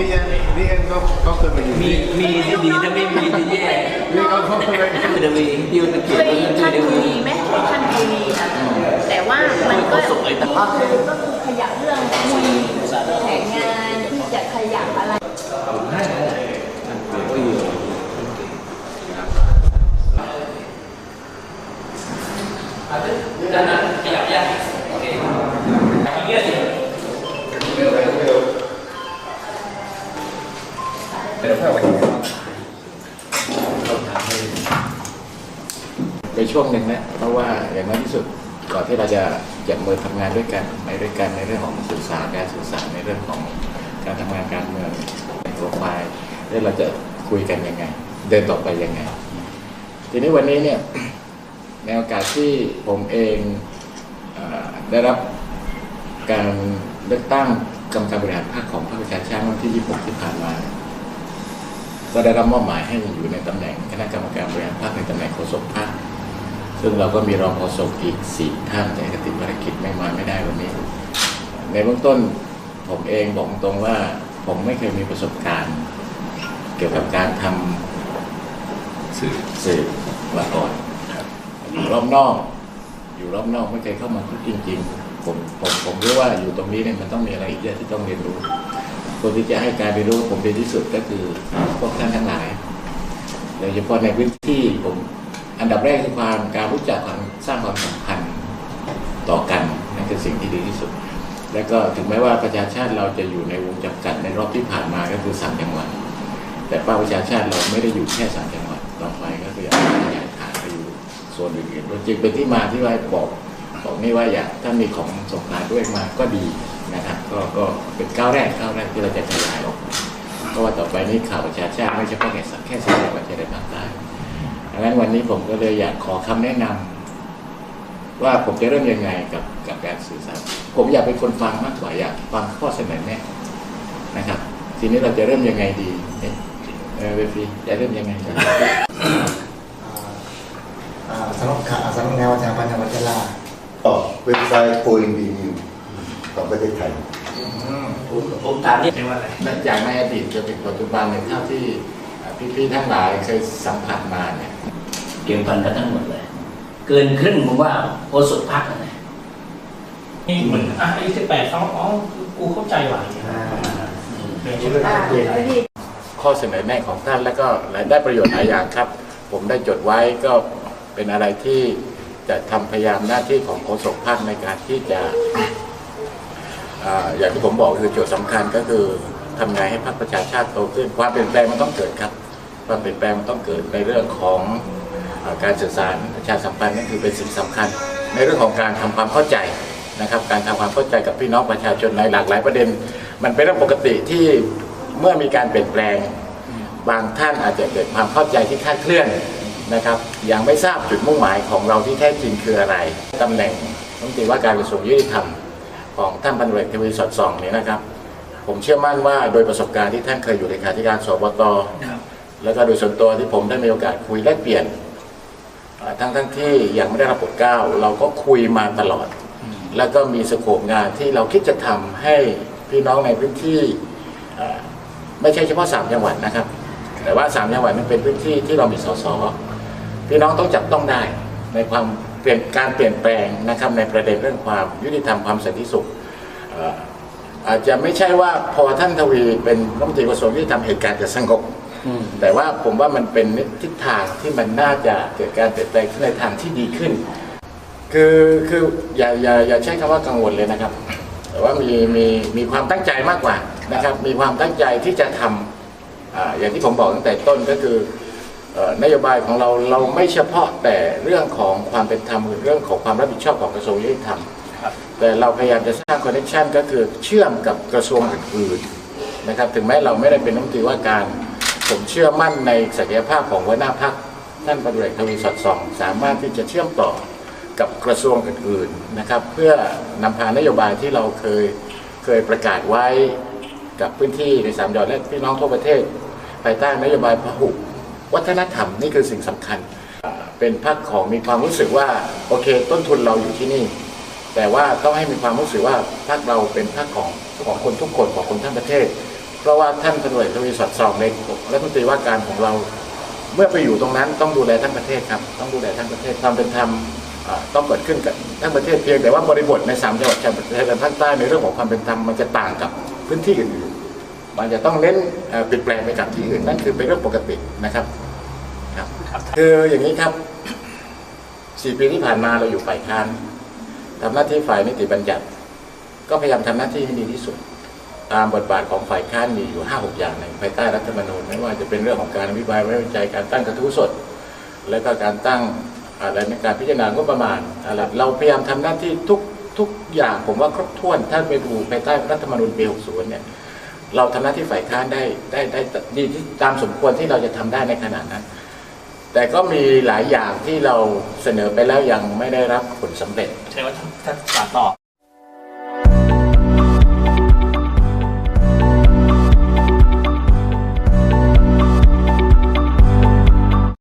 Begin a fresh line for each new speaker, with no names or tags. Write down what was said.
นี่ยังนี่ยังก็เขาเคยมาอยู่
มี
นี่
มีที่ดีถ้าไม่มีที่แย่
นี่เขาเขาเคย
คือจะมีที่มันเขี
เค
ยน
ย
ว่า
ท่าน
จะ
คุ
มี
ยไหมท่านคุยนะแต่ว่ามันก็ก็คือก็คือขยับเรื่องคุยแผนงานที่จะขยับอะไร
ด้านนั้นขยับยากโอเคเยอะสิ
ดี๋ยวพ่อไป
ในช่วงหนึ่งนะเพราะว่าอย่างน้อยที่สุดก่อนที่เราจะจับมือทำงานด้วยกันในด้วยกันในเรื่องของสื่อสารการสื่อสารในเรื่องของการทำงานการเมืองในโปรไฟล์แล้วเราจะคุยกันยังไง เดินต่อไปยังไง ทีนี้วันนี้เนี่ยในโอกาสที่ผมเองอได้รับการเลือกตั้งกรรมการบริหารพรรคของพรรคประชาชาติวันที่ 26 ที่ผ่านมา ก็ได้รับมอบหมายให้อยู่ในตำแหน่งคณะกรรมการบริหารพรรคในตำแหน่งโฆษกพรรคซึ่งเราก็มีรองโฆษกอีกสี่ท่านแต่กติดภารกิจไม่มาไม่ได้วันนี้ ในเบื้องต้นผมเองบอกตรงว่าผมไม่เคยมีประสบการณ์ เกี่ยวกับการทำสื่อสื่อมาก่อนอยู่รอบนอก อยู่รอบนอกไม่เคยเข้ามาพูดจริง ๆ ผมผมผมรู้ว่าอยู่ตรงนี้เนี่ยมันต้องมีอะไรอีกเยอะที่ต้องเรียนรู้ คนที่จะให้การเรียนรู้ผมเป็นที่สุดก็คือพวกท่านทั้งหลายโดยเฉพาะในพื้นที่ผมอันดับแรกคือความการรู้จักความสร้างความสัมพันธ์ต่อกันนั่นคือสิ่งที่ดีที่สุด แล้วก็ถึงแม้ว่าประชาชาติเราจะอยู่ในวงจำกัดในรอบที่ผ่านมาก็คือสามจังหวัดแต่ป้าประชาชาติเราไม่ได้อยู่แค่สามจังหวัดต่อไปก็คืออยากขยายฐานไปอยู่โซนอื่นๆจึงเป็นที่มาที่ว่าบอกบอกนี่ว่าอยากถ้ามีของสงขลาด้วยมาก็ดี นะครับก็ก็เป็นก้าวแรกก้าวแรกที่เราจะขยายออกเพราะว่าต่อไปนี้ข่าวประชาชาติไม่ใช่แค่แค่สิ่งที่ประเทศใดภาคใต้ดังนั้นวันนี้ผมก็เลยอยากขอคำแนะนำว่าผมจะเริ่มยังไงกับกับการสื่อสารผมอยากเป็นคนฟังมากกว่าอยากฟังข้อเสนอแนะนะครับ ทีนี้เราจะเริ่มยังไงดีเอ๊ะเออเวฟีจะเริ่มยังไงดี
อ่าสำนักข่าวสำนักงานวัฒนธรรมจังหวัดยะลา
ต่อเว็บไซต์โ o อินดีนิว ของประเทศไทย
ผมผมถามนี่เป็นว่าอะไร
และจากในอดีตจนถึงปัจจุบันในยเท่าที่พี่ๆทั้งหลายเคยสัมผัสมาเนี่ย
เกี่ยวพันกันทั้งหมดเลย เกินครึ่งผมว่าโฆษกพักนะ
นี่เหมือนอะอายุสิบแปดเขาอ๋อกูเข้าใจว่ะอย่างเงี้ย
อ่า
เดี๋ยว
ชื่อท่านเปลี่ยน
ข้อเสนอแนะของท่านแล้วก็ได้ประโยชน์หลายอย่างครับ ผมได้จดไว้ก็เป็นอะไรที่จะทำพยายามหน้าที่ของโฆษกพรรคในการที่จะ อย่างที่ผมบอกคือโจทย์สำคัญก็คือทำไงให้พรรคประชาชาติโตขึ้นความเปลี่ยนแปลงมันต้องเกิดครับความเปลี่ยนแปลงมันต้องเกิดในเรื่องของอการสื่อสารประชาสัมพันธ์นั่นคือเป็นสิ่งสำคัญ ในเรื่องของการทำความเข้าใจนะครับ การทำความเข้าใจกับพี่น้องประชาชนในหลากหลายประเด็น มันเป็นเรื่องปกติที่เมื่อมีการเปลี่ยนแปลง บางท่านอาจจะเกิดความเข้าใจที่คลาดเคลื่อนนะครับยังไม่ทราบจุดมุ่งหมายของเราที่แท้จริงคืออะไรตำแหน่งรัฐมนตรีว่าการกระทรวงยุติธรรม ของท่านพันเอกทวีสอดส่องนี่นะครับ ผมเชื่อมั่นว่าโดยประสบการณ์ที่ท่านเคยอยู่ในขาธิการสบตแล้วก็โดยส่วนตัวที่ผมได้มีโอกาสคุยแลกเปลี่ยนทั้งทั้งที่ยังไม่ได้รับบทเก้าเราก็คุยมาตลอด แล้วก็มีสโคปงานที่เราคิดจะทำให้พี่น้องในพื้นที่ไม่ใช่เฉพาะสามจังหวัดนะครับ แต่ว่าสามจังหวัดนั้นเป็นพื้นที่ที่เรามีสสพี่น้องต้องจับต้องได้ในความ เปลี่ยนการเปลี่ยนแปลงนะครับในประเด็นเรื่องความยุติธรรมความสันติสุขเอ่ออาจจะไม่ใช่ว่าพอท่านทวีเป็นรัฐมนตรีกระทรวงยุติธรรมเหตุการณ์จะสงบแต่ว่าผมว่ามันเป็นทิศทางที่มันน่าจะเกิดการเปลี่ยนแปลงขึ้นในทางที่ดีขึ้น คือคืออย่าอย่าอย่าใช้คำว่ากังวลเลยนะครับ แต่ว่ามีมีมีความตั้งใจมากกว่านะครับ มีความตั้งใจที่จะทำอ่าอย่างที่ผมบอกตั้งแต่ต้นก็คือเอ่อ นโยบายของเราเราไม่เฉพาะแต่เรื่องของความเป็นธรรมหรือเรื่องของความรับผิดชอบของกระทรวงยุติธรรมแต่เราพยายามจะสร้างคอนเนคชันก็คือเชื่อมกับกระทรวงอื่นๆนะครับถึงแม้เราไม่ได้เป็นรัฐมนตรีว่าการผมเชื่อมั่นในศักยภาพของหัวหน้าพักท่านปฏิเอกทวีสอดส่อง สามารถที่จะเชื่อมต่อกับกระทรวงอื่นๆนะครับเพื่อนำพานโยบายที่เราเคยเคยประกาศไว้กับพื้นที่ในสามจังหวัดและพี่น้องทั่วประเทศ ภายใต้นโยบายพหุ วัฒนธรรมนี่คือสิ่งสำคัญ เป็นพักของมีความรู้สึกว่าโอเค ต้นทุนเราอยู่ที่นี่ แต่ว่าต้องให้มีความรู้สึกว่าพรรคเราเป็นพรรคของของคนทุกคนของคนทั้งประเทศ เพราะว่าท่านพลเอกทวีสอดส่องในรัฐมนตรีว่าการของเรา เมื่อไปอยู่ตรงนั้นต้องดูแลทั้งประเทศครับต้องดูแลทั้งประเทศความเป็นธรรมต้องเกิดขึ้นกับทั้งประเทศเพียงแต่ว่าบริบทในสามจังหวัดชายแดนภาคใต้ในเรื่องของความเป็นธรรมมันจะต่างกับพื้นที่อื่น มันจะต้องเน้นเอ่อเปลี่ยนแปลงไปกับที่อื่นนั่นคือเป็นเรื่องปกตินะครับครับคืออย่างนี้ครับสี่ปีที่ผ่านมาเราอยู่ฝ่ายค้านทำหน้าที่ฝ่ายนิติบัญญัติ ก็พยายามทำหน้าที่ให้ดีที่สุด ตามบทบาทของฝ่ายค้านมีอยู่ห้าหกอย่างในภายใต้รัฐธรรมนูญไม่ว่าจะเป็นเรื่องของการอภิปรายไว้วางใจการตั้งกระทู้สด และก็การตั้งอะไรในการพิจารณางบประมาณอะไรเราพยายามทำหน้าที่ทุกทุกอย่างผมว่าครบถ้วนถ้าไปดูภายใต้รัฐธรรมนูญปี60เนี่ย เราทำหน้าที่ฝ่ายค้านได้ได้ได้ดีที่ตามสมควรที่เราจะทำได้ในขณะนั้น แต่ก็มีหลายอย่างที่เราเสนอไปแล้วยังไม่ได้รับผลสำเร็จ
ใช่ว่าถ้านต่อ